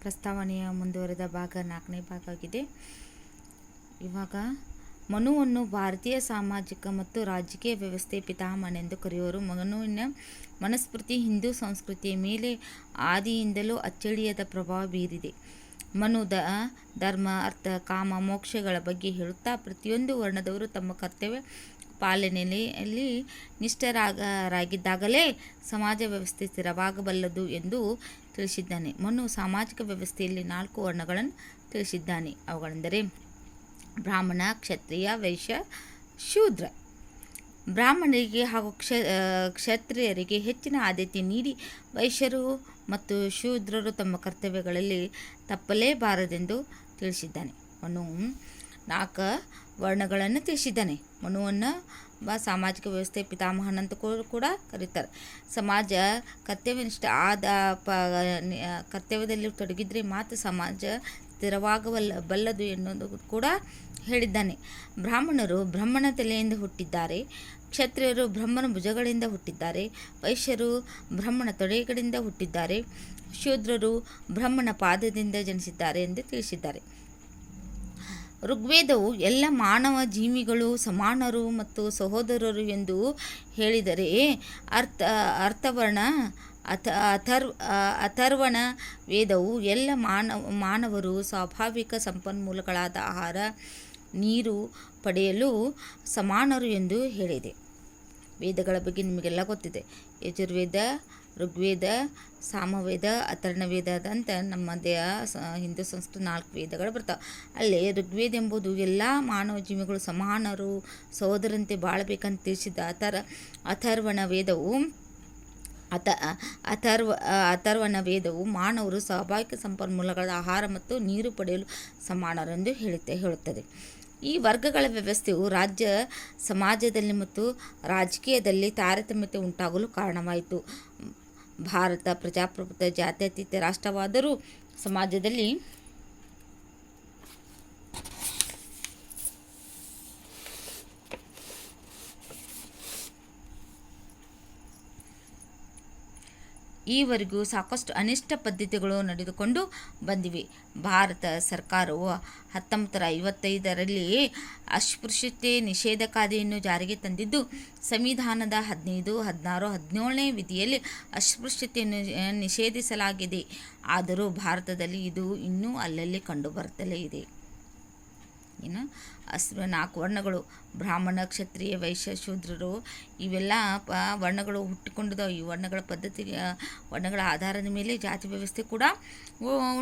ಪ್ರಸ್ತಾವನೆಯ ಮುಂದುವರೆದ ಭಾಗ ನಾಲ್ಕನೇ ಭಾಗ ಆಗಿದೆ. ಇವಾಗ ಮನುವನ್ನು ಭಾರತೀಯ ಸಾಮಾಜಿಕ ಮತ್ತು ರಾಜಕೀಯ ವ್ಯವಸ್ಥೆ ಪಿತಾಮಹನೆಂದು ಕರೆಯುವರು. ಮನುವಿನ ಮನುಸ್ಮೃತಿ ಹಿಂದೂ ಸಂಸ್ಕೃತಿಯ ಮೇಲೆ ಆದಿಯಿಂದಲೂ ಅಚ್ಚಳಿಯದ ಪ್ರಭಾವ ಬೀರಿದೆ. ಮನುದ ಧರ್ಮ, ಅರ್ಥ, ಕಾಮ, ಮೋಕ್ಷಗಳ ಬಗ್ಗೆ ಹೇಳುತ್ತಾ ಪ್ರತಿಯೊಂದು ವರ್ಣದವರು ತಮ್ಮ ಕರ್ತವ್ಯ ಪಾಲನೆಯಲ್ಲಿ ನಿಷ್ಠರಾಗರಾಗಿದ್ದಾಗಲೇ ಸಮಾಜ ವ್ಯವಸ್ಥೆ ಸ್ಥಿರವಾಗಬಲ್ಲದು ಎಂದು ತಿಳಿಸಿದ್ದಾನೆ. ಮನು ಸಾಮಾಜಿಕ ವ್ಯವಸ್ಥೆಯಲ್ಲಿ ನಾಲ್ಕು ವರ್ಣಗಳನ್ನು ತಿಳಿಸಿದ್ದಾನೆ. ಅವುಗಳೆಂದರೆ ಬ್ರಾಹ್ಮಣ, ಕ್ಷತ್ರಿಯ, ವೈಶ್ಯ, ಶೂದ್ರ. ಬ್ರಾಹ್ಮಣರಿಗೆ ಹಾಗೂ ಕ್ಷ ಕ್ಷತ್ರಿಯರಿಗೆ ಹೆಚ್ಚಿನ ಆದ್ಯತೆ ನೀಡಿ ವೈಶ್ಯರು ಮತ್ತು ಶೂದ್ರರು ತಮ್ಮ ಕರ್ತವ್ಯಗಳಲ್ಲಿ ತಪ್ಪಲೇಬಾರದೆಂದು ತಿಳಿಸಿದ್ದಾನೆ. ಮನು ನಾಲ್ಕು ವರ್ಣಗಳನ್ನು ತಿಳಿಸಿದ್ದಾನೆ. ಮನುವನ್ನು ಸಾಮಾಜಿಕ ವ್ಯವಸ್ಥೆ ಪಿತಾಮಹನಂತ ಕೂಡ ಕರೀತಾರೆ. ಸಮಾಜ ಕರ್ತವ್ಯನಿಷ್ಠ ಆದ ಪ ಕರ್ತವ್ಯದಲ್ಲಿ ತೊಡಗಿದ್ರೆ ಮಾತ್ರ ಸಮಾಜ ಸ್ಥಿರವಾಗಬಲ್ಲ ಬಲ್ಲದು ಎನ್ನುವುದು ಕೂಡ ಹೇಳಿದ್ದಾನೆ. ಬ್ರಾಹ್ಮಣರು ಬ್ರಹ್ಮಣ ತಲೆಯಿಂದ ಹುಟ್ಟಿದ್ದಾರೆ. ಕ್ಷತ್ರಿಯರು ಬ್ರಹ್ಮನ ಭುಜಗಳಿಂದ ಹುಟ್ಟಿದ್ದಾರೆ. ವೈಶ್ಯರು ಬ್ರಹ್ಮಣ ತೊಡೆಗಳಿಂದ ಹುಟ್ಟಿದ್ದಾರೆ. ಶೂದ್ರರು ಬ್ರಹ್ಮನ ಪಾದದಿಂದ ಜನಿಸಿದ್ದಾರೆ ಎಂದು ತಿಳಿಸಿದ್ದಾರೆ. ಋಗ್ವೇದವು ಎಲ್ಲ ಮಾನವ ಜೀವಿಗಳು ಸಮಾನರು ಮತ್ತು ಸಹೋದರರು ಎಂದು ಹೇಳಿದರೆ ಅರ್ಥ, ಅರ್ಥವರ್ಣ ಅಥ ಅಥರ್ವ ಅಥರ್ವಣ ವೇದವು ಎಲ್ಲ ಮಾನವ, ಮಾನವರು ಸ್ವಾಭಾವಿಕ ಸಂಪನ್ಮೂಲಗಳಾದ ಆಹಾರ, ನೀರು ಪಡೆಯಲು ಸಮಾನರು ಎಂದು ಹೇಳಿದೆ. ವೇದಗಳ ಬಗ್ಗೆ ನಿಮಗೆಲ್ಲ ಗೊತ್ತಿದೆ. ಯಜುರ್ವೇದ ಋಗ್ವೇದ, ಸಾಮವೇದ, ಅಥರ್ಣವೇದ ಅಂತ ನಮ್ಮ ದೇಹ ಹಿಂದೂ ಸಂಸ್ಕೃತಿ ನಾಲ್ಕು ವೇದಗಳು ಬರ್ತಾವೆ. ಅಲ್ಲಿ ಋಗ್ವೇದ ಎಂಬುದು ಎಲ್ಲ ಮಾನವ ಜೀವಿಗಳು ಸಮಾನರು, ಸಹೋದರಂತೆ ಬಾಳಬೇಕಂತ ತಿಳಿಸಿದ ಅಥರ್, ಅಥರ್ವಣ ವೇದವು ಅಥ ಅಥರ್ವ, ಅಥರ್ವಣ ವೇದವು ಮಾನವರು ಸ್ವಾಭಾವಿಕ ಸಂಪನ್ಮೂಲಗಳ ಆಹಾರ ಮತ್ತು ನೀರು ಪಡೆಯಲು ಸಮಾನರೆಂದು ಹೇಳುತ್ತೆ, ಹೇಳುತ್ತದೆ. ಈ ವರ್ಗಗಳ ವ್ಯವಸ್ಥೆಯು ರಾಜ್ಯ ಸಮಾಜದಲ್ಲಿ ಮತ್ತು ರಾಜಕೀಯದಲ್ಲಿ ತಾರತಮ್ಯತೆ ಉಂಟಾಗಲು ಕಾರಣವಾಯಿತು. ಭಾರತ ಪ್ರಜಾಪ್ರಭುತ್ವ ಜಾತ್ಯತೀತ ರಾಷ್ಟ್ರವಾದರೂ ಸಮಾಜದಲ್ಲಿ ಈವರೆಗೂ ಸಾಕಷ್ಟು ಅನಿಷ್ಟ ಪದ್ಧತಿಗಳು ನಡೆದುಕೊಂಡು ಬಂದಿವೆ. ಭಾರತ ಸರ್ಕಾರವು ಹತ್ತೊಂಬತ್ತರ ಐವತ್ತೈದರಲ್ಲಿ ಅಸ್ಪೃಶ್ಯತೆ ನಿಷೇಧ ಕಾಯ್ದೆಯನ್ನು ಜಾರಿಗೆ ತಂದಿದ್ದು, ಸಂವಿಧಾನದ ಹದಿನೈದು, ಹದಿನಾರು, ಹದಿನೇಳನೇ ವಿಧಿಯಲ್ಲಿ ಅಸ್ಪೃಶ್ಯತೆಯನ್ನು ನಿಷೇಧಿಸಲಾಗಿದೆ. ಆದರೂ ಭಾರತದಲ್ಲಿ ಇದು ಇನ್ನೂ ಅಲ್ಲಲ್ಲಿ ಕಂಡುಬರುತ್ತಲೇ ಇದೆ. ಏನು ಅಸ್ರು ನಾಲ್ಕು ವರ್ಣಗಳು, ಬ್ರಾಹ್ಮಣ, ಕ್ಷತ್ರಿಯ, ವೈಶ್ಯ, ಶೂದ್ರರು, ಇವೆಲ್ಲ ಪ ವರ್ಣಗಳು ಹುಟ್ಟಿಕೊಂಡಿದ್ದಾವೆ ಈ ವರ್ಣಗಳ ಪದ್ಧತಿ ವರ್ಣಗಳ ಆಧಾರದ ಮೇಲೆ ಜಾತಿ ವ್ಯವಸ್ಥೆ ಕೂಡ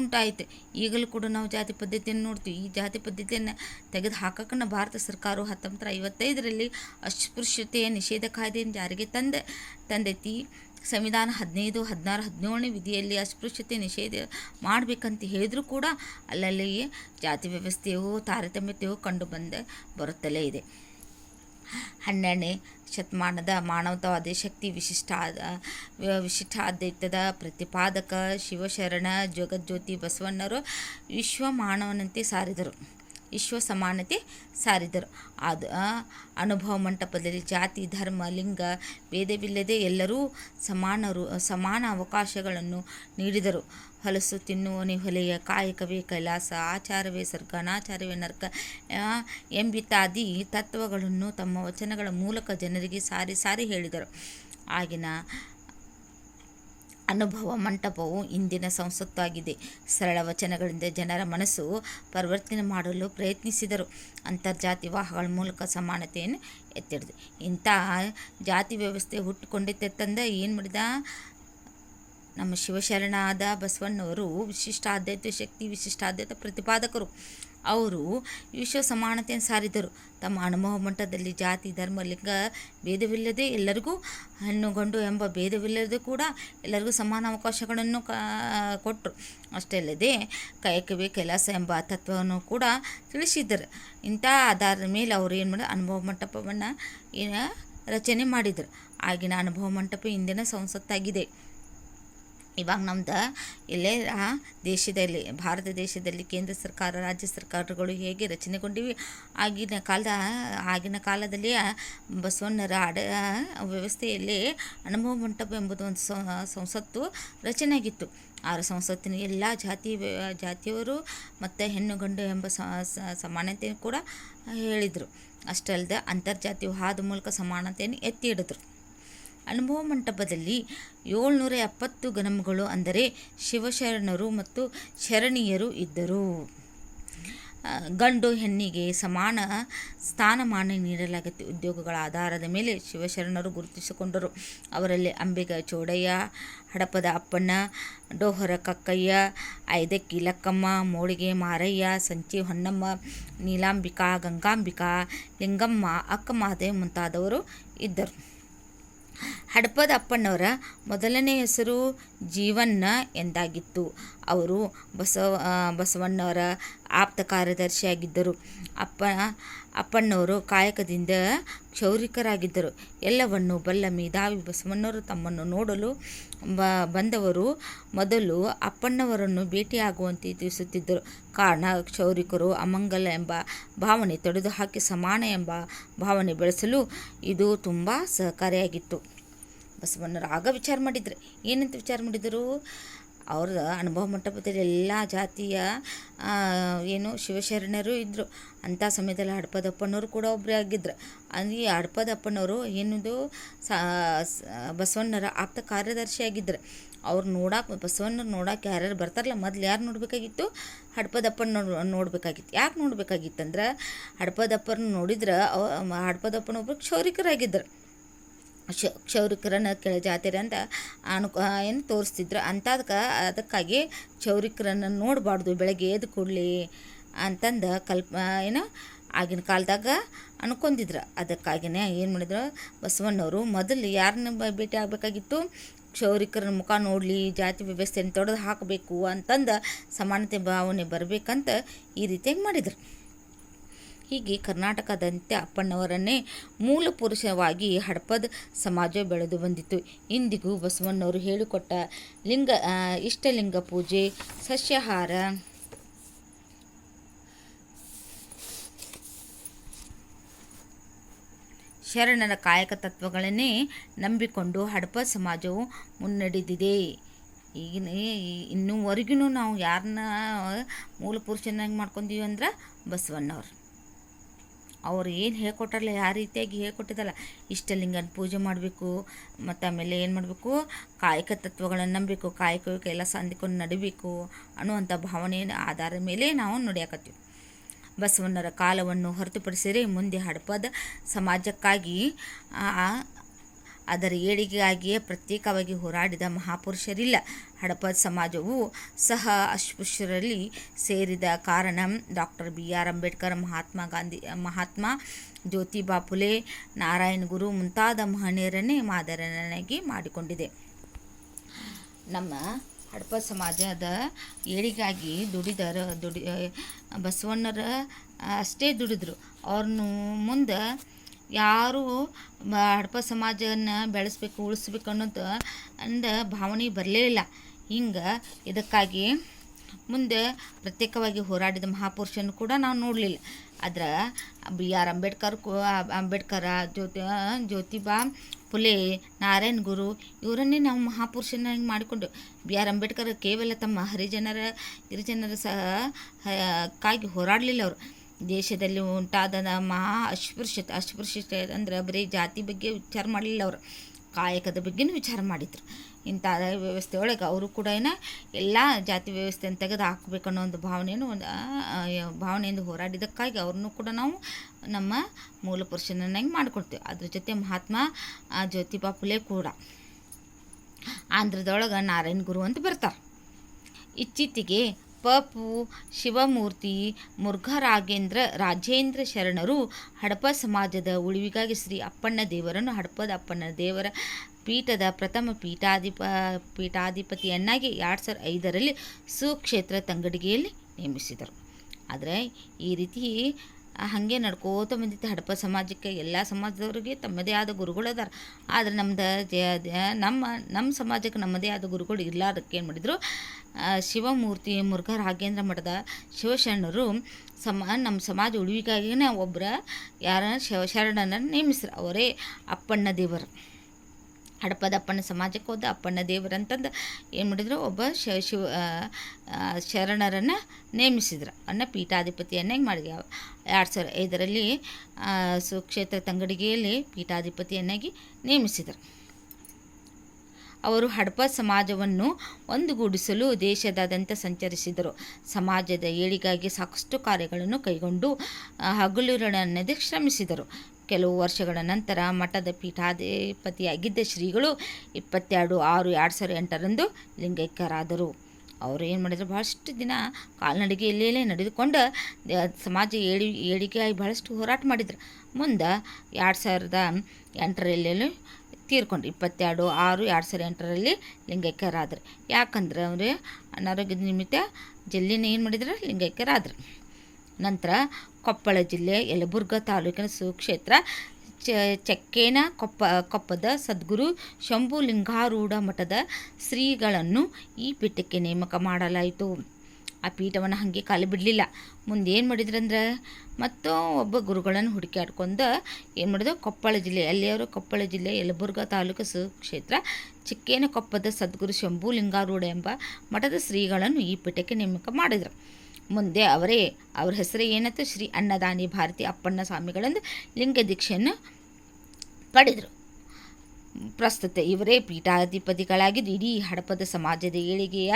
ಉಂಟಾಯಿತು. ಈಗಲೂ ಕೂಡ ನಾವು ಜಾತಿ ಪದ್ಧತಿಯನ್ನು ನೋಡ್ತೀವಿ. ಈ ಜಾತಿ ಪದ್ಧತಿಯನ್ನು ತೆಗೆದು ಹಾಕಕ್ಕನ್ನು ಭಾರತ ಸರ್ಕಾರವು ಹತ್ತೊಂಬತ್ತರ ಐವತ್ತೈದರಲ್ಲಿ ಅಸ್ಪೃಶ್ಯತೆಯ ನಿಷೇಧ ಕಾಯ್ದೆಯನ್ನು ಜಾರಿಗೆ ತಂದೆ, ತಂದೈತಿ. ಸಂವಿಧಾನ ಹದಿನೈದು, ಹದಿನಾರು, ಹದಿನೇಳನೇ ವಿಧಿಯಲ್ಲಿ ಅಸ್ಪೃಶ್ಯತೆ ನಿಷೇಧ ಮಾಡಬೇಕಂತ ಹೇಳಿದರೂ ಕೂಡ ಅಲ್ಲಲ್ಲಿ ಜಾತಿ ವ್ಯವಸ್ಥೆಯು, ತಾರತಮ್ಯತೆಯು ಕಂಡು ಬಂದ, ಬರುತ್ತಲೇ ಇದೆ. ಹನ್ನೆರಡನೇ ಶತಮಾನದ ಮಾನವತಾವಾದಿ ಶಕ್ತಿ ವಿಶಿಷ್ಟ ವಿಶಿಷ್ಟಾದ್ವೈತದ ಪ್ರತಿಪಾದಕ ಶಿವಶರಣ ಜಗಜ್ಯೋತಿ ಬಸವಣ್ಣರು ವಿಶ್ವ ಮಾನವನಂತೆ ಸಾರಿದರು. ವಿಶ್ವ ಸಮಾನತೆ ಸಾರಿದರು. ಅದು ಅನುಭವ ಮಂಟಪದಲ್ಲಿ ಜಾತಿ, ಧರ್ಮ, ಲಿಂಗ ಭೇದವಿಲ್ಲದೆ ಎಲ್ಲರೂ ಸಮಾನರು, ಸಮಾನ ಅವಕಾಶಗಳನ್ನು ನೀಡಿದರು. ಹೊಲಸು ತಿನ್ನುವನೇ ಹೊಲೆಯ ಕಾಯಕವೇ ಕೈಲಾಸ, ಆಚಾರವೇ ಸ್ವರ್ಗ, ಅನಾಚಾರವೇ ನರ್ಕ ಎಂಬಿತ್ಯಾದಿ ತತ್ವಗಳನ್ನು ತಮ್ಮ ವಚನಗಳ ಮೂಲಕ ಜನರಿಗೆ ಸಾರಿ ಸಾರಿ ಹೇಳಿದರು. ಆಗಿನ ಅನುಭವ ಮಂಟಪವು ಇಂದಿನ ಸಂಸತ್ತಾಗಿದೆ. ಸರಳ ವಚನಗಳಿಂದ ಜನರ ಮನಸ್ಸು ಪರಿವರ್ತನೆ ಮಾಡಲು ಪ್ರಯತ್ನಿಸಿದರು. ಅಂತರ್ಜಾತಿ ವಿವಾಹಗಳ ಮೂಲಕ ಸಮಾನತೆಯನ್ನು ಎತ್ತಿಡಿದೆ. ಇಂಥ ಜಾತಿ ವ್ಯವಸ್ಥೆ ಹುಟ್ಟುಕೊಂಡಿದ್ದಂದ ಏನು ಮಾಡಿದ? ನಮ್ಮ ಶಿವಶರಣಾದ ಬಸವಣ್ಣವರು ಆದ್ಯತೆ ಶಕ್ತಿ ವಿಶಿಷ್ಟ ಆದ್ಯತೆ ಪ್ರತಿಪಾದಕರು. ಅವರು ವಿಶ್ವ ಸಮಾನತೆಯನ್ನು ಸಾರಿದರು. ತಮ್ಮ ಅನುಭವ ಮಟ್ಟದಲ್ಲಿ ಜಾತಿ, ಧರ್ಮ, ಲಿಂಗ ಭೇದವಿಲ್ಲದೆ ಎಲ್ಲರಿಗೂ ಹೆಣ್ಣು ಗಂಡು ಎಂಬ ಭೇದವಿಲ್ಲದೆ ಕೂಡ ಎಲ್ಲರಿಗೂ ಸಮಾನ ಅವಕಾಶಗಳನ್ನು ಕೊಟ್ಟರು. ಅಷ್ಟೇ ಅಲ್ಲದೆ ಕಾಯಕವೇ ಕೆಲಸ ಎಂಬ ತತ್ವವನ್ನು ಕೂಡ ತಿಳಿಸಿದರು ಇಂಥ ಆಧಾರದ ಮೇಲೆ ಅವರು ಏನು ಮಾಡಿದ್ರು? ಅನುಭವ ಮಂಟಪವನ್ನು ರಚನೆ ಮಾಡಿದರು ಆಗಿನ ಅನುಭವ ಮಂಟಪ ಇಂದಿನ ಸಂಸತ್ತಾಗಿದೆ. ಇವಾಗ ನಮ್ದು ಇಲ್ಲೇ ದೇಶದಲ್ಲಿ, ಭಾರತ ದೇಶದಲ್ಲಿ ಕೇಂದ್ರ ಸರ್ಕಾರ, ರಾಜ್ಯ ಸರ್ಕಾರಗಳು ಹೇಗೆ ರಚನೆಗೊಂಡಿವೆ, ಆಗಿನ ಕಾಲದ, ಆಗಿನ ಕಾಲದಲ್ಲಿ ಬಸವಣ್ಣರ ಆಡ ವ್ಯವಸ್ಥೆಯಲ್ಲಿ ಅನುಭವ ಮಂಟಪ ಎಂಬುದು ಒಂದು ಸಂಸತ್ತು ರಚನೆ ಆಗಿತ್ತು ಆ ಸಂಸತ್ತಿನ ಎಲ್ಲ ಜಾತಿ, ಜಾತಿಯವರು ಮತ್ತು ಹೆಣ್ಣು, ಗಂಡು ಎಂಬ ಸಮಾನತೆ ಕೂಡ ಹೇಳಿದರು. ಅಷ್ಟೇ ಅಲ್ಲದೆ ಅಂತರ್ಜಾತಿ ಹಾದು ಮೂಲಕ ಸಮಾನತೆಯನ್ನು ಎತ್ತಿ ಹಿಡಿದ್ರು. ಅನುಭವ ಮಂಟಪದಲ್ಲಿ ಏಳ್ನೂರ ಎಪ್ಪತ್ತು ಗಣಮಗಳು ಅಂದರೆ ಶಿವಶರಣರು ಮತ್ತು ಶರಣೀಯರು ಇದ್ದರು. ಗಂಡು ಹೆಣ್ಣಿಗೆ ಸಮಾನ ಸ್ಥಾನಮಾನ ನೀಡಲಾಗುತ್ತೆ. ಉದ್ಯೋಗಗಳ ಆಧಾರದ ಮೇಲೆ ಶಿವಶರಣರು ಗುರುತಿಸಿಕೊಂಡರು. ಅವರಲ್ಲಿ ಅಂಬಿಗ ಚೌಡಯ್ಯ, ಹಡಪದ ಅಪ್ಪಣ್ಣ, ಡೋಹರ ಕಕ್ಕಯ್ಯ, ಐದಕ್ಕಿ ಲಕ್ಕಮ್ಮ, ಮೋಳಿಗೆ ಮಾರಯ್ಯ, ಸಂಚಿ ಹೊನ್ನಮ್ಮ, ನೀಲಾಂಬಿಕಾ, ಗಂಗಾಂಬಿಕಾ, ಲಿಂಗಮ್ಮ ಅಕ್ಕ ಮಹಾದೇವ್ ಮುಂತಾದವರು ಇದ್ದರು. ಹಡಪದ ಅಪ್ಪಣ್ಣವರ ಮೊದಲನೇ ಹೆಸರು ಜೀವನ್ನ ಎಂದಾಗಿತ್ತು. ಅವರು ಬಸವ ಬಸವಣ್ಣವರ ಆಪ್ತ ಕಾರ್ಯದರ್ಶಿಯಾಗಿದ್ದರು ಅಪ್ಪ, ಅಪ್ಪಣ್ಣವರು ಕಾಯಕದಿಂದ ಕ್ಷೌರಿಕರಾಗಿದ್ದರು. ಎಲ್ಲವನ್ನು ಬಲ್ಲ ಮೇಧಾವಿ ಬಸವಣ್ಣವರು ತಮ್ಮನ್ನು ನೋಡಲು ಬ, ಬಂದವರು ಮೊದಲು ಅಪ್ಪಣ್ಣವರನ್ನು ಭೇಟಿಯಾಗುವಂತೆ ತಿಳಿಸುತ್ತಿದ್ದರು. ಕಾರಣ, ಕ್ಷೌರಿಕರು ಅಮಂಗಲ ಎಂಬ ಭಾವನೆ ತೊಡೆದುಹಾಕಿ ಸಮಾನ ಎಂಬ ಭಾವನೆ ಬೆಳೆಸಲು ಇದು ತುಂಬ ಸಹಕಾರಿಯಾಗಿತ್ತು. ಬಸವಣ್ಣರು ಆಗ ವಿಚಾರ ಮಾಡಿದರೆ. ಏನಂತ ವಿಚಾರ ಮಾಡಿದರು? ಅವ್ರ ಅನುಭವ ಮಂಟಪದಲ್ಲಿ ಎಲ್ಲ ಜಾತಿಯ ಏನು ಶಿವಶರಣರು ಇದ್ದರು ಅಂಥ ಸಮಯದಲ್ಲಿ ಹಡಪದಪ್ಪನವರು ಕೂಡ ಒಬ್ಬರೇ ಆಗಿದ್ರು. ಅಲ್ಲಿ ಹಡಪದಪ್ಪನವರು ಏನದು ಬಸವಣ್ಣರ ಆಪ್ತ ಕಾರ್ಯದರ್ಶಿ ಆಗಿದ್ರು. ಅವ್ರು ನೋಡಕ್ಕೆ ಬಸವಣ್ಣರು ನೋಡಕ್ಕೆ ಯಾರ್ಯಾರು ಬರ್ತಾರಲ್ಲ, ಮೊದ್ಲು ಯಾರು ನೋಡಬೇಕಾಗಿತ್ತು? ಹಡಪದಪ್ಪನ ನೋಡ್ ನೋಡಬೇಕಾಗಿತ್ತು. ಯಾಕೆ ನೋಡಬೇಕಾಗಿತ್ತಂದ್ರೆ ಹಡಪದಪ್ಪನ ನೋಡಿದ್ರೆ ಅವ ಹಡಪದಪ್ಪನೊಬ್ಬರು ಕ್ಷೌರಿಕರಾಗಿದ್ದರು ಕ್ಷ ಕ್ಷೌರಿಕರನ್ನ ಕೆಳ ಜಾತಿರ ಅಂತ ಅನು ಏನು ತೋರಿಸ್ತಿದ್ರು ಅಂಥದಕ್ಕೆ ಅದಕ್ಕಾಗಿ ಕ್ಷೌರಿಕರನ್ನು ನೋಡಬಾರ್ದು ಬೆಳಗ್ಗೆ ಎದ್ದು ಕೊಡಲಿ ಅಂತಂದು ಕಲ್ಪ ಏನು ಆಗಿನ ಕಾಲದಾಗ ಅನ್ಕೊಂಡಿದ್ರು. ಅದಕ್ಕಾಗಿನೇ ಏನು ಮಾಡಿದ್ರು ಬಸವಣ್ಣವರು ಮೊದಲು ಯಾರನ್ನ ಭೇಟಿ ಆಗಬೇಕಾಗಿತ್ತು ಕ್ಷೌರಿಕರನ್ನ ಮುಖ ನೋಡಲಿ, ಜಾತಿ ವ್ಯವಸ್ಥೆಯನ್ನು ತೊಡೆದು ಹಾಕಬೇಕು ಅಂತಂದು ಸಮಾನತೆ ಭಾವನೆ ಬರಬೇಕಂತ ಈ ರೀತಿಯಾಗಿ ಮಾಡಿದರು. ಹೀಗೆ ಕರ್ನಾಟಕದಂತೆ ಅಪ್ಪಣ್ಣವರನ್ನೇ ಮೂಲ ಪುರುಷವಾಗಿ ಹಡಪದ ಸಮಾಜ ಬೆಳೆದು ಬಂದಿತು. ಇಂದಿಗೂ ಬಸವಣ್ಣವರು ಹೇಳಿಕೊಟ್ಟ ಲಿಂಗ ಇಷ್ಟಲಿಂಗ ಪೂಜೆ, ಸಸ್ಯಾಹಾರ, ಶರಣರ ಕಾಯಕ ತತ್ವಗಳನ್ನೇ ನಂಬಿಕೊಂಡು ಹಡಪ ಸಮಾಜವು ಮುನ್ನಡೆದಿದೆ. ಈಗಿನ ಇನ್ನೂವರೆಗೂ ನಾವು ಯಾರನ್ನ ಮೂಲ ಪುರುಷನಾಗಿ ಮಾಡ್ಕೊಂತೀವಿ ಅಂದ್ರೆ ಬಸವಣ್ಣವ್ರು. ಅವ್ರು ಏನು ಹೇಳ್ಕೊಟ್ಟಾರಲ್ಲ ಯಾವ ರೀತಿಯಾಗಿ ಹೇಳ್ಕೊಟ್ಟಿದ್ದಲ್ಲ. ಇಷ್ಟಲಿಂಗನ ಪೂಜೆ ಮಾಡಬೇಕು, ಮತ್ತು ಆಮೇಲೆ ಏನು ಮಾಡಬೇಕು, ಕಾಯಕ ತತ್ವಗಳನ್ನು ನಂಬಬೇಕು ಕಾಯಕ ಎಲ್ಲ ಸಂದಿಕೊಂಡು ನಡಿಬೇಕು ಅನ್ನುವಂಥ ಭಾವನೆಯ ಆಧಾರದ ಮೇಲೆ ನಾವು ನಡೆಯಕತ್ತೀವಿ. ಬಸವಣ್ಣರ ಕಾಲವನ್ನು ಹೊರತುಪಡಿಸಿದರೆ ಮುಂದೆ ಹಡಪದ ಸಮಾಜಕ್ಕಾಗಿ ಅದರ ಏಳಿಗೆಗಾಗಿಯೇ ಪ್ರತ್ಯೇಕವಾಗಿ ಹೋರಾಡಿದ ಮಹಾಪುರುಷರಿಲ್ಲ. ಹಡಪದ ಸಮಾಜವು ಸಹ ಅಸ್ಪೃಶ್ಯರಲ್ಲಿ ಸೇರಿದ ಕಾರಣ doctor B. R. Ambedkar, Mahatma Gandhi, Mahatma Jyotiba Phule, Narayana Guru ಮುಂತಾದ ಮಹನೀಯರನ್ನೇ ಮಾದರನಾಗಿ ಮಾಡಿಕೊಂಡಿದೆ. ನಮ್ಮ ಹಡಪ ಸಮಾಜದ ಏಳಿಗಾಗಿ ದುಡಿದರ ದುಡಿ, ಬಸವಣ್ಣರ ಅಷ್ಟೇ ದುಡಿದ್ರು. ಅವ್ರನ್ನು ಮುಂದೆ ಯಾರೂ ಹಡ್ಪ ಸಮಾಜವನ್ನು ಬೆಳೆಸ್ಬೇಕು, ಉಳಿಸ್ಬೇಕು ಅನ್ನೋದು ಅಂದ ಭಾವನೆ ಬರಲೇ ಇಲ್ಲ. ಹಿಂಗೆ ಇದಕ್ಕಾಗಿ ಮುಂದೆ ಪ್ರತ್ಯೇಕವಾಗಿ ಹೋರಾಡಿದ ಮಹಾಪುರುಷನ ಕೂಡ ನಾವು ನೋಡಲಿಲ್ಲ. ಆದ್ರೆ ಬಿ ಆರ್ ಅಂಬೇಡ್ಕರ್ ಅಂಬೇಡ್ಕರ ಜ್ಯೋತಿ, ಜ್ಯೋತಿಬಾ ಫುಲೆ ನಾರಾಯಣ್ ಗುರು ಇವರನ್ನೇ ನಾವು ಮಹಾಪುರುಷನಾಗಿ ಮಾಡಿಕೊಂಡು ಬಿ ಆರ್ ಅಂಬೇಡ್ಕರ್ ಕೇವಲ ತಮ್ಮ ಹರಿಜನರ, ಗಿರಿಜನರ ಸಹ ಕ್ಕಾಗಿ ಹೋರಾಡಲಿಲ್ಲ ಅವರು. ದೇಶದಲ್ಲಿ ಉಂಟಾದ ಮಹಾ ಅಸ್ಪೃಶ್ಯತೆ ಅಸ್ಪೃಶ್ಯತೆ ಅಂದರೆ ಬರೀ ಜಾತಿ ಬಗ್ಗೆ ವಿಚಾರ ಮಾಡಲಿಲ್ಲ ಅವರು. ಕಾಯಕದ ಬಗ್ಗೆನೂ ವಿಚಾರ ಮಾಡಿದರು. ಇಂಥ ವ್ಯವಸ್ಥೆ ಒಳಗೆ ಅವರು ಕೂಡ ಏನು ಎಲ್ಲ ಜಾತಿ ವ್ಯವಸ್ಥೆಯನ್ನು ತೆಗೆದು ಹಾಕಬೇಕು ಅನ್ನೋ ಒಂದು ಭಾವನೆಯನ್ನು ಒಂದು ಭಾವನೆಯಿಂದ ಹೋರಾಡಿದ್ದಕ್ಕಾಗಿ ಅವ್ರನ್ನೂ ಕೂಡ ನಾವು ನಮ್ಮ ಮೂಲ ಪುರುಷನನ್ನಾಗಿ ಮಾಡಿಕೊಡ್ತೀವಿ ಅದ್ರ ಜೊತೆ ಮಹಾತ್ಮ ಜ್ಯೋತಿಬಾ ಫುಲೆ ಕೂಡ ಆಂಧ್ರದೊಳಗೆ ನಾರಾಯಣ ಗುರು ಅಂತ ಬರ್ತಾರೆ. ಇತ್ತೀಚೆಗೆ ಪಪು, ಶಿವಮೂರ್ತಿ, ಮುರುಘರಾಗೇಂದ್ರ, ರಾಜೇಂದ್ರ ಶರಣರು, ಹಡಪ ಸಮಾಜದ ಉಳಿವಿಗಾಗಿ ಶ್ರೀ ಅಪ್ಪಣ್ಣ ದೇವರನ್ನು ಹಡಪದ ಅಪ್ಪಣ್ಣ ದೇವರ ಪೀಠದ ಪ್ರಥಮ ಪೀಠಾಧಿಪ, ಪೀಠಾಧಿಪತಿಯನ್ನಾಗಿ ಎರಡು ಸಾವಿರದ ಐದರಲ್ಲಿ ಸುಕ್ಷೇತ್ರ ತಂಗಡಿಗೆಯಲ್ಲಿ ನೇಮಿಸಿದರು. ಆದರೆ ಈ ರೀತಿ ಹಾಗೆ ನಡ್ಕೋತ ಬಂದಿತ್ತು. ಹಡಪ ಸಮಾಜಕ್ಕೆ ಎಲ್ಲ ಸಮಾಜದವ್ರಿಗೆ ತಮ್ಮದೇ ಆದ ಗುರುಗಳು ಅದಾರ. ಆದರೆ ನಮ್ದು ನಮ್ಮ ನಮ್ಮ ಸಮಾಜಕ್ಕೆ ನಮ್ಮದೇ ಆದ ಗುರುಗಳು ಇರ್ಲಾರ್ದಕ್ಕೆ ಏನು ಮಾಡಿದರು? ಶಿವಮೂರ್ತಿ ಮುರುಘಾ ರಾಘೇಂದ್ರ ಮಠದ ಶಿವಶರಣರು ಸಮ, ನಮ್ಮ ಸಮಾಜ ಉಳಿವಿಗಾಗಿನೇ ಒಬ್ಬರ ಯಾರ ಶಿವಶರಣನ ನೇಮಿಸ್ರು. ಅವರೇ ಅಪ್ಪಣ್ಣ ದೇವರು. ಹಡಪದ ಅಪ್ಪಣ್ಣ ಸಮಾಜಕ್ಕೆ ಹೋದ ಅಪ್ಪಣ್ಣ ದೇವರು ಅಂತಂದು ಏನು ಮಾಡಿದ್ರು? ಒಬ್ಬ ಶಿವ ಶಿವ ಶರಣರನ್ನು ನೇಮಿಸಿದ್ರು. ಅನ್ನ ಪೀಠಾಧಿಪತಿಯನ್ನಾಗಿ ಮಾಡಿದ್ರು ಎರಡು ಸಾವಿರ ಐದರಲ್ಲಿ ಸುಕ್ಷೇತ್ರ ತಂಗಡಿಗೆಯಲ್ಲಿ ಪೀಠಾಧಿಪತಿಯನ್ನಾಗಿ ನೇಮಿಸಿದರು. ಅವರು ಹಡಪ ಸಮಾಜವನ್ನು ಒಂದುಗೂಡಿಸಲು ದೇಶದಾದ್ಯಂತ ಸಂಚರಿಸಿದರು. ಸಮಾಜದ ಏಳಿಗಾಗಿ ಸಾಕಷ್ಟು ಕಾರ್ಯಗಳನ್ನು ಕೈಗೊಂಡು ಅನ್ನೋದಕ್ಕೆ ಶ್ರಮಿಸಿದರು. ಕೆಲವು ವರ್ಷಗಳ ನಂತರ ಮಠದ ಪೀಠಾಧಿಪತಿಯಾಗಿದ್ದ ಶ್ರೀಗಳು ಇಪ್ಪತ್ತೆರಡು ಆರು ಎರಡು ಸಾವಿರದ ಎಂಟರಂದು ಲಿಂಗೈಕ್ಯರಾದರು. ಅವರು ಏನು ಮಾಡಿದ್ರು? ಭಾಳಷ್ಟು ದಿನ ಕಾಲ್ನಡಿಗೆಯಲ್ಲೇ ನಡೆದುಕೊಂಡು ಸಮಾಜ ಏಳಿ ಏಳಿಗೆಯಾಗಿ ಭಾಳಷ್ಟು ಹೋರಾಟ ಮಾಡಿದ್ರು. ಮುಂದೆ ಎರಡು ಸಾವಿರದ ಎಂಟರಲ್ಲಿ ತೀರ್ಕೊಂಡ್ರು. ಇಪ್ಪತ್ತೆರಡು ಆರು ಎರಡು ಸಾವಿರದ ಎಂಟರಲ್ಲಿ ಲಿಂಗೈಕ್ಯರಾದ್ರು. ಯಾಕಂದ್ರೆ ಅವರು ಅನಾರೋಗ್ಯದ ನಿಮಿತ್ತ ಜಲ್ಲಿನ ಏನು ಮಾಡಿದ್ರು? ಲಿಂಗೈಕ್ಯರಾದ್ರು. ನಂತರ ಕೊಪ್ಪಳ ಜಿಲ್ಲೆ ಯಲಬುರ್ಗ ತಾಲೂಕಿನ ಸುಕ್ಷೇತ್ರ. ಚ, ಚಕ್ಕೇನ ಕೊಪ್ಪ, ಕೊಪ್ಪದ ಸದ್ಗುರು ಶಂಭು ಲಿಂಗಾರೂಢ ಮಠದ ಶ್ರೀಗಳನ್ನು ಈ ಪೀಠಕ್ಕೆ ನೇಮಕ ಮಾಡಲಾಯಿತು. ಆ ಪೀಠವನ್ನು ಹಾಗೆ ಕಾಲು ಬಿಡಲಿಲ್ಲ. ಮುಂದೆ ಏನು ಮಾಡಿದ್ರಂದ್ರೆ, ಮತ್ತು ಒಬ್ಬ ಗುರುಗಳನ್ನು ಹುಡುಕಾಡ್ಕೊಂಡು ಏನು ಮಾಡಿದ್ರು ಕೊಪ್ಪಳ ಜಿಲ್ಲೆ, ಅಲ್ಲಿಯವರು ಕೊಪ್ಪಳ ಜಿಲ್ಲೆ, ಯಲಬುರ್ಗ ತಾಲೂಕು ಸುಕ್ಷೇತ್ರ, ಚಿಕ್ಕೇನ ಕೊಪ್ಪದ ಸದ್ಗುರು ಶಂಭು ಲಿಂಗಾರೂಢ ಎಂಬ ಮಠದ ಶ್ರೀಗಳನ್ನು ಈ ಪೀಠಕ್ಕೆ ನೇಮಕ ಮಾಡಿದರು. ಮುಂದೆ ಅವರೇ, ಅವ್ರ ಹೆಸರು ಏನತ್ತು ಶ್ರೀ ಅನ್ನದಾನಿ ಭಾರತಿ ಅಪ್ಪಣ್ಣ ಸ್ವಾಮಿಗಳಂದು ಲಿಂಗ ದೀಕ್ಷೆಯನ್ನು ಪಡೆದರು. ಪ್ರಸ್ತುತ ಇವರೇ ಪೀಠಾಧಿಪತಿಗಳಾಗಿದ್ದು, ಇಡೀ ಹಡಪದ ಸಮಾಜದ ಏಳಿಗೆಯ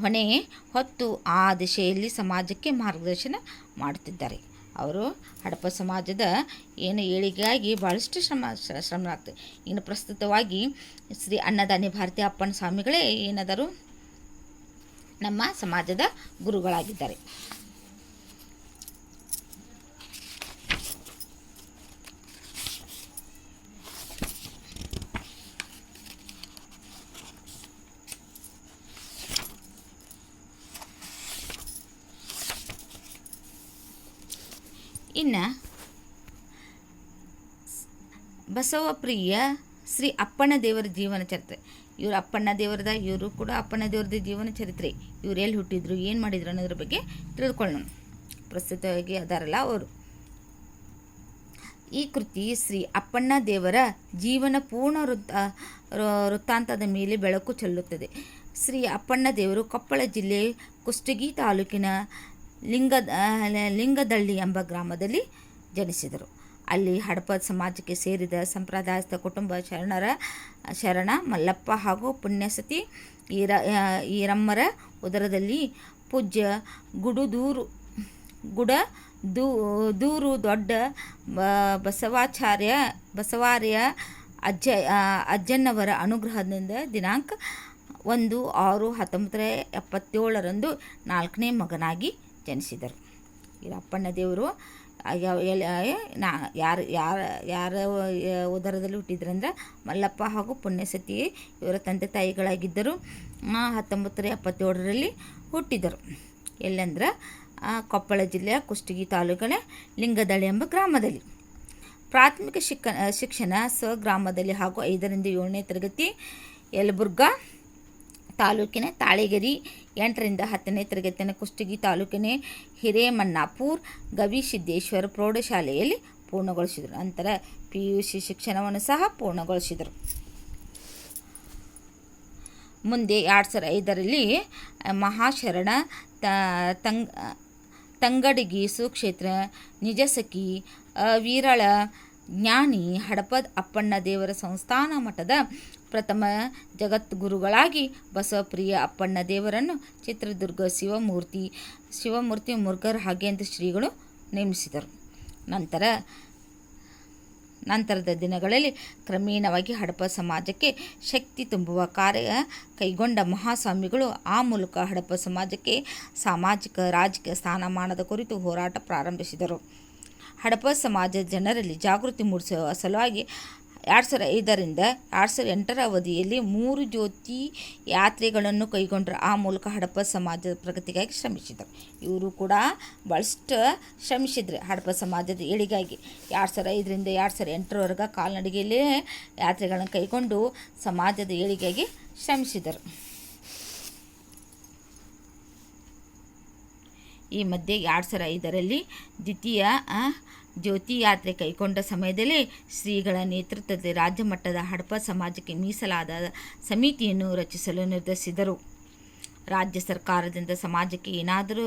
ಹೊಣೆ ಹೊತ್ತು ಆ ದಿಶೆಯಲ್ಲಿ ಸಮಾಜಕ್ಕೆ ಮಾರ್ಗದರ್ಶನ ಮಾಡುತ್ತಿದ್ದಾರೆ. ಅವರು ಹಡಪ ಸಮಾಜದ ಏನು ಏಳಿಗೆಯಾಗಿ ಭಾಳಷ್ಟು ಶ್ರಮ ಶ್ರ- ಶ್ರಮ ಆಗ್ತದೆ ಇನ್ನು ಪ್ರಸ್ತುತವಾಗಿ ಶ್ರೀ ಅನ್ನದಾನಿ ಭಾರತಿ ಅಪ್ಪನ ಸ್ವಾಮಿಗಳೇ ಏನದರು ನಮ್ಮ ಸಮಾಜದ ಗುರುಗಳಾಗಿದ್ದಾರೆ. ಇನ್ನು ಬಸವಪ್ರಿಯ ಶ್ರೀ ಅಪ್ಪಣ್ಣ ದೇವರ ಜೀವನ ಚರಿತ್ರೆ. ಇವರು ಅಪ್ಪಣ್ಣ ದೇವರದ, ಇವರು ಕೂಡ ಅಪ್ಪಣ್ಣ ದೇವರದ ಜೀವನ ಚರಿತ್ರೆ. ಇವರು ಎಲ್ಲಿ ಹುಟ್ಟಿದ್ರು, ಏನು ಮಾಡಿದ್ರು ಅನ್ನೋದ್ರ ಬಗ್ಗೆ ತಿಳಿದುಕೊಳ್ಳೋಣ. ಪ್ರಸ್ತುತವಾಗಿ ಅದಾರಲ್ಲ ಅವರು. ಈ ಕೃತಿ ಶ್ರೀ ಅಪ್ಪಣ್ಣ ದೇವರ ಜೀವನ ಪೂರ್ಣ ವೃತ್ತ ವೃತ್ತಾಂತದ ಮೇಲೆ ಬೆಳಕು ಚೆಲ್ಲುತ್ತದೆ. ಶ್ರೀ ಅಪ್ಪಣ್ಣ ದೇವರು ಕೊಪ್ಪಳ ಜಿಲ್ಲೆ ಕುಷ್ಟಗಿ ತಾಲೂಕಿನ ಲಿಂಗ ಲಿಂಗದಳ್ಳಿ ಎಂಬ ಗ್ರಾಮದಲ್ಲಿ ಜನಿಸಿದರು. ಅಲ್ಲಿ ಹಡಪದ ಸಮಾಜಕ್ಕೆ ಸೇರಿದ ಸಂಪ್ರದಾಯಸ್ಥ ಕುಟುಂಬ ಶರಣರ, ಶರಣ ಮಲ್ಲಪ್ಪ ಹಾಗೂ ಪುಣ್ಯಸತಿ ಈರ, ಈರಮ್ಮರ ಉದರದಲ್ಲಿ ಪೂಜ್ಯ ಗುಡುದೂರು, ಗುಡ ದೂ, ದೂರು ದೊಡ್ಡ ಬಸವಾಚಾರ್ಯ, ಬಸವಾರ್ಯ ಅಜ್ಜ ಅಜ್ಜನವರ ಅನುಗ್ರಹದಿಂದ ದಿನಾಂಕ ಒಂದು ಆರು ಹತ್ತೊಂಬತ್ತರ ಎಪ್ಪತ್ತೇಳರಂದು ನಾಲ್ಕನೇ ಮಗನಾಗಿ ಜನಿಸಿದರು. ಈರಪ್ಪಣ್ಣ ದೇವರು ನಾ, ಯಾರು, ಯಾರ ಯಾರ ಉದರದಲ್ಲಿ ಹುಟ್ಟಿದ್ರಂದ್ರೆ ಮಲ್ಲಪ್ಪ ಹಾಗೂ ಪುಣ್ಯಸತಿ ಇವರ ತಂದೆ ತಾಯಿಗಳಾಗಿದ್ದರು. ಹತ್ತೊಂಬತ್ತರ ಎಪ್ಪತ್ತೇಳರಲ್ಲಿ ಹುಟ್ಟಿದರು. ಎಲ್ಲೆಂದ್ರೆ? ಕೊಪ್ಪಳ ಜಿಲ್ಲೆಯ ಕುಷ್ಟಗಿ ತಾಲೂಕಿನ ಲಿಂಗದಳ್ಳಿ ಎಂಬ ಗ್ರಾಮದಲ್ಲಿ. ಪ್ರಾಥಮಿಕ ಶಿಕ್ಷಣ ಶಿಕ್ಷಣ ಸ್ವಗ್ರಾಮದಲ್ಲಿ ಹಾಗೂ ಐದರಿಂದ ಏಳನೇ ತರಗತಿ ಯಲಬುರ್ಗಾ ತಾಲೂಕಿನ ತಾಳೆಗರಿ ಎಂಟರಿಂದ ಹತ್ತನೇ ತರಗತಿನ ಕುಷ್ಟಗಿ ತಾಲೂಕಿನ ಹಿರೇಮಣ್ಣಾಪುರ್ ಗವಿಸಿದ್ದೇಶ್ವರ ಪ್ರೌಢಶಾಲೆಯಲ್ಲಿ ಪೂರ್ಣಗೊಳಿಸಿದರು. ನಂತರ ಪಿ ಯು ಸಿ ಶಿಕ್ಷಣವನ್ನು ಸಹ ಪೂರ್ಣಗೊಳಿಸಿದರು. ಮುಂದೆ ಎರಡು ಸಾವಿರದ ಐದರಲ್ಲಿ ಮಹಾಶರಣ ತಂಗ್ ತಂಗಡಗಿ ಸುಕ್ಷೇತ್ರ ನಿಜಸಖಿ ವೀರಳ ಜ್ಞಾನಿ ಹಡಪದ ಅಪ್ಪಣ್ಣ ದೇವರ ಸಂಸ್ಥಾನ ಮಠದ ಪ್ರಥಮ ಜಗದ್ಗುರುಗಳಾಗಿ ಬಸವಪ್ರಿಯ ಅಪ್ಪಣ್ಣ ದೇವರನ್ನು ಚಿತ್ರದುರ್ಗ ಶಿವಮೂರ್ತಿ ಶಿವಮೂರ್ತಿ ಮುರುಘರ್ ಹಾಗೇಂದ್ರ ಶ್ರೀಗಳು ನೇಮಿಸಿದರು. ನಂತರ, ನಂತರದ ದಿನಗಳಲ್ಲಿ ಕ್ರಮೇಣವಾಗಿ ಹಡಪ ಸಮಾಜಕ್ಕೆ ಶಕ್ತಿ ತುಂಬುವ ಕಾರ್ಯ ಕೈಗೊಂಡ ಮಹಾಸ್ವಾಮಿಗಳು ಆ ಮೂಲಕ ಹಡಪ ಸಮಾಜಕ್ಕೆ ಸಾಮಾಜಿಕ, ರಾಜಕೀಯ ಸ್ಥಾನಮಾನದ ಕುರಿತು ಹೋರಾಟ ಪ್ರಾರಂಭಿಸಿದರು. ಹಡಪ ಸಮಾಜದ ಜನರಲ್ಲಿ ಜಾಗೃತಿ ಮೂಡಿಸುವ ಸಲುವಾಗಿ ಎರಡು ಸಾವಿರ ಐದರಿಂದ ಎರಡು ಸಾವಿರ ಎಂಟರ ಅವಧಿಯಲ್ಲಿ ಮೂರು ಜ್ಯೋತಿ ಯಾತ್ರೆಗಳನ್ನು ಕೈಗೊಂಡರು. ಆ ಮೂಲಕ ಹಡಪ ಸಮಾಜದ ಪ್ರಗತಿಗಾಗಿ ಶ್ರಮಿಸಿದರು. ಇವರು ಕೂಡ ಭಾಳಷ್ಟು ಶ್ರಮಿಸಿದ್ರು ಹಡಪ ಸಮಾಜದ ಏಳಿಗಾಗಿ ಎರಡು ಸಾವಿರ ಐದರಿಂದ ಎರಡು ಸಾವಿರ ಎಂಟರವರೆಗೆ ಕಾಲ್ನಡಿಗೆಯಲ್ಲೇ ಯಾತ್ರೆಗಳನ್ನು ಕೈಗೊಂಡು ಸಮಾಜದ ಏಳಿಗೆಗೆ ಶ್ರಮಿಸಿದರು. ಈ ಮಧ್ಯೆ ಎರಡು ಸಾವಿರ ಐದರಲ್ಲಿ ದ್ವಿತೀಯ ಜ್ಯೋತಿ ಯಾತ್ರೆ ಕೈಗೊಂಡ ಸಮಯದಲ್ಲಿ ಶ್ರೀಗಳ ನೇತೃತ್ವದಲ್ಲಿ ರಾಜ್ಯ ಮಟ್ಟದ ಹಡಪ ಸಮಾಜಕ್ಕೆ ಮೀಸಲಾದ ಸಮಿತಿಯನ್ನು ರಚಿಸಲು ನಿರ್ಧರಿಸಿದರು. ರಾಜ್ಯ ಸರ್ಕಾರದಿಂದ ಸಮಾಜಕ್ಕೆ ಏನಾದರೂ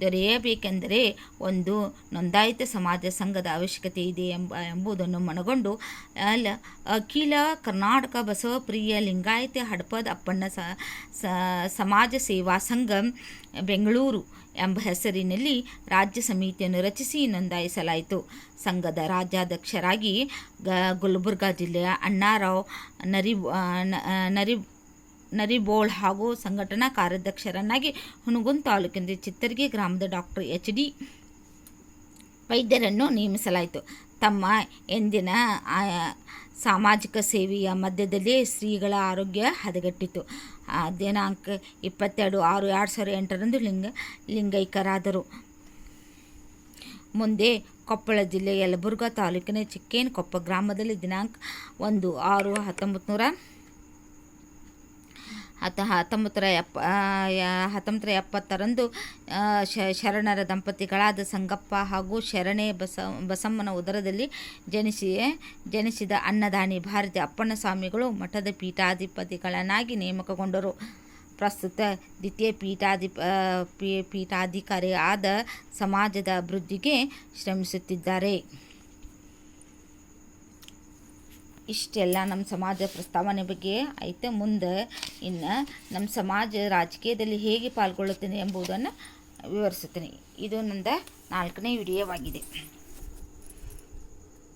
ದೊರೆಯಬೇಕೆಂದರೆ ಒಂದು ನೋಂದಾಯಿತ ಸಮಾಜ ಸಂಘದ ಅವಶ್ಯಕತೆ ಇದೆ ಎಂಬ ಎಂಬುದನ್ನು ಮನಗೊಂಡು ಅಲ್ಲ ಅಖಿಲ ಕರ್ನಾಟಕ ಬಸವಪ್ರಿಯ ಲಿಂಗಾಯತ ಹಡಪದ ಅಪ್ಪಣ್ಣ ಸಮಾಜ ಸೇವಾ ಸಂಘ, ಬೆಂಗಳೂರು ಎಂಬ ಹೆಸರಿನಲ್ಲಿ ರಾಜ್ಯ ಸಮಿತಿಯನ್ನು ರಚಿಸಿ ನೋಂದಾಯಿಸಲಾಯಿತು. ಸಂಘದ ರಾಜ್ಯಾಧ್ಯಕ್ಷರಾಗಿ ಗ, ಗುಲ್ಬರ್ಗಾ ಜಿಲ್ಲೆಯ ಅಣ್ಣಾರಾವ್ ನರಿ ನರಿ, ನರಿಬೋಳ್ ಹಾಗೂ ಸಂಘಟನಾ ಕಾರ್ಯಾಧ್ಯಕ್ಷರನ್ನಾಗಿ ಹುನಗುಂದ್ ತಾಲೂಕಿನ ಚಿತ್ತರ್ಗಿ ಗ್ರಾಮದ ಡಾಕ್ಟರ್ ಎಚ್ ಡಿ ವೈದ್ಯರನ್ನು ನೇಮಿಸಲಾಯಿತು. ತಮ್ಮ ಎಂದಿನ ಸಾಮಾಜಿಕ ಸೇವೆಯ ಮಧ್ಯದಲ್ಲಿ ಶ್ರೀಗಳ ಆರೋಗ್ಯ ಹದಗೆಟ್ಟಿತು ದಿನಾಂಕ ಇಪ್ಪತ್ತೆರಡು ಆರು ಎರಡು ಸಾವಿರದ ಎಂಟರಂದು ಲಿಂಗ ಲಿಂಗೈಕ್ಯರಾದರು ಮುಂದೆ ಕೊಪ್ಪಳ ಜಿಲ್ಲೆ ಯಲಬುರ್ಗಾ ತಾಲೂಕಿನ ಚಿಕ್ಕೇನಕೊಪ್ಪ ಗ್ರಾಮದಲ್ಲಿ ದಿನಾಂಕ ಒಂದು ಆರು ಹತ್ತೊಂಬತ್ತು ನೂರ ಹತ್ತ ಹತ್ತೊಂಬತ್ತರ ಎಪ್ಪ ಹತ್ತೊಂಬತ್ತರ ಎಪ್ಪತ್ತರಂದು ಶರಣರ ದಂಪತಿಗಳಾದ ಸಂಗಪ್ಪ ಹಾಗೂ ಶರಣೆ ಬಸ, ಬಸಮ್ಮನ ಉದರದಲ್ಲಿ ಜನಿಸಿ ಜನಿಸಿದ ಅನ್ನದಾನಿ ಭಾರತಿ ಅಪ್ಪಣ್ಣ ಸ್ವಾಮಿಗಳು ಮಠದ ಪೀಠಾಧಿಪತಿಗಳನ್ನಾಗಿ ನೇಮಕಗೊಂಡರು. ಪ್ರಸ್ತುತ ದ್ವಿತೀಯ ಪೀಠಾಧಿಪ ಪೀಠಾಧಿಕಾರಿ ಆದ ಸಮಾಜದ ಅಭಿವೃದ್ಧಿಗೆ ಶ್ರಮಿಸುತ್ತಿದ್ದಾರೆ. ಇಷ್ಟೆಲ್ಲ ನಮ್ಮ ಸಮಾಜ ಪ್ರಸ್ತಾವನೆ ಬಗ್ಗೆ ಐತೆ. ಮುಂದೆ ಇನ್ನು ನಮ್ಮ ಸಮಾಜ ರಾಜಕೀಯದಲ್ಲಿ ಹೇಗೆ ಪಾಲ್ಗೊಳ್ಳುತ್ತೇನೆ ಎಂಬುದನ್ನು ವಿವರಿಸುತ್ತೇನೆ. ಇದು ನಂದ ನಾಲ್ಕನೇ ವಿಡಿಯೋವಾಗಿದೆ.